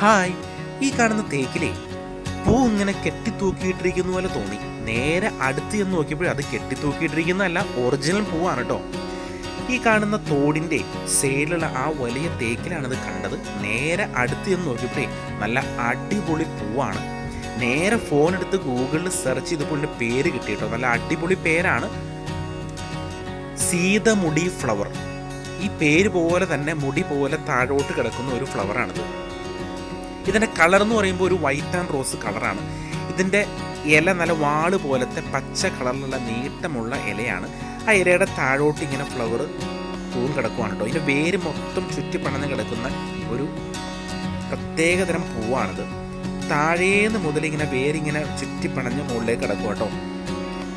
Hi ഈ കാണുന്ന തേക്കിലേ പൂ ഇങ്ങനെ കെട്ടിത്തൂക്കിയിട്ടിരിക്കുന്ന പോലെ തോന്നി. നേരെ അടുത്ത് ചെന്ന് നോക്കിയപ്പോൾ അത് കെട്ടിത്തൂക്കിയിട്ടിരിക്കുന്നതല്ല ഒറിജിനൽ പൂവാണ് കേട്ടോ. ഈ കാണുന്ന തോടിന്റെ സൈഡിലുള്ള ആ വലിയ തേക്കിലാണിത് കണ്ടത്. നേരെ അടുത്ത് ചെന്ന് നോക്കിയപ്പോഴേ നല്ല അടിപൊളി പൂവാണ്. നേരെ ഫോൺ എടുത്ത് ഗൂഗിളിൽ സെർച്ച് ചെയ്തപ്പോൾ പേര് കിട്ടി കേട്ടോ. നല്ല അടിപൊളി പേരാണ് സീതമുടി ഫ്ലവർ ഈ പേര് പോലെ തന്നെ മുടി പോലെ താഴോട്ട് കിടക്കുന്ന ഒരു ഫ്ലവറാണിത് ഇതിന്റെ കളർ എന്ന് പറയുമ്പോൾ ഒരു വൈറ്റ് ആൻഡ് റോസ് കളറാണ് ഇതിന്റെ ഇല നല്ല വാൾ പോലത്തെ പച്ച കളറിലുള്ള നീട്ടമുള്ള ഇലയാണ്. ആ ഇലയുടെ താഴോട്ട് ഇങ്ങനെ ഫ്ലവർ പൂവും കിടക്കുവാണ് കേട്ടോ ഇതിന്റെ വേര് മൊത്തം ചുറ്റി പണഞ്ഞ് കിടക്കുന്ന ഒരു പ്രത്യേകതരം പൂവാണിത്. താഴേന്ന് മുതൽ ഇങ്ങനെ വേരിങ്ങനെ ചുറ്റി പണഞ്ഞ് മുകളിലേക്ക് കിടക്കും കേട്ടോ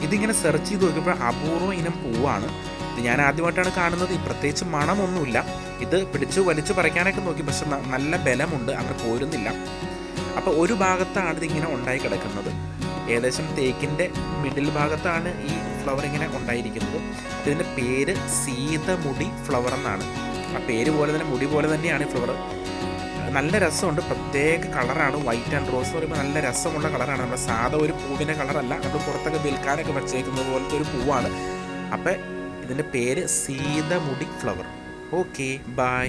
ഇതിങ്ങനെ സെർച്ച് ചെയ്ത് നോക്കിയപ്പോൾ അപൂർവ ഇനം പൂവാണ്. ഇത് ഞാൻ ആദ്യമായിട്ടാണ് കാണുന്നത്. പ്രത്യേകിച്ച് മണമൊന്നുമില്ല. ഇത് പിടിച്ച് വലിച്ചു പറിക്കാനൊക്കെ നോക്കി. പക്ഷെ നല്ല ബലമുണ്ട്. അങ്ങനെ പോരുന്നില്ല. അപ്പോൾ ഒരു ഭാഗത്താണ് ഇതിങ്ങനെ ഉണ്ടായി കിടക്കുന്നത്. ഏകദേശം തേക്കിന്റെ മിഡിൽ ഭാഗത്താണ് ഈ ഫ്ലവർ ഇങ്ങനെ ഉണ്ടായിരിക്കുന്നത്. ഇതിന്റെ പേര് സീതമുടി ഫ്ലവർ എന്നാണ്. ആ പേര് പോലെ തന്നെ മുടി പോലെ തന്നെയാണ് ഈ ഫ്ലവർ നല്ല രസമുണ്ട്. പ്രത്യേക കളറാണ്. വൈറ്റ് ആൻഡ് റോസ് എന്ന് പറയുമ്പോൾ നല്ല രസമുള്ള കളറാണ്. നമ്മുടെ സാധാ ഒരു പൂവിന്റെ കളറല്ല. നമ്മൾ പുറത്തൊക്കെ വിൽക്കാനൊക്കെ വെച്ചേക്കുന്നത് പോലത്തെ ഒരു പൂവാണ്. അപ്പം ഇതിന്റെ പേര് സീതമുടി ഫ്ലവർ. Okay bye.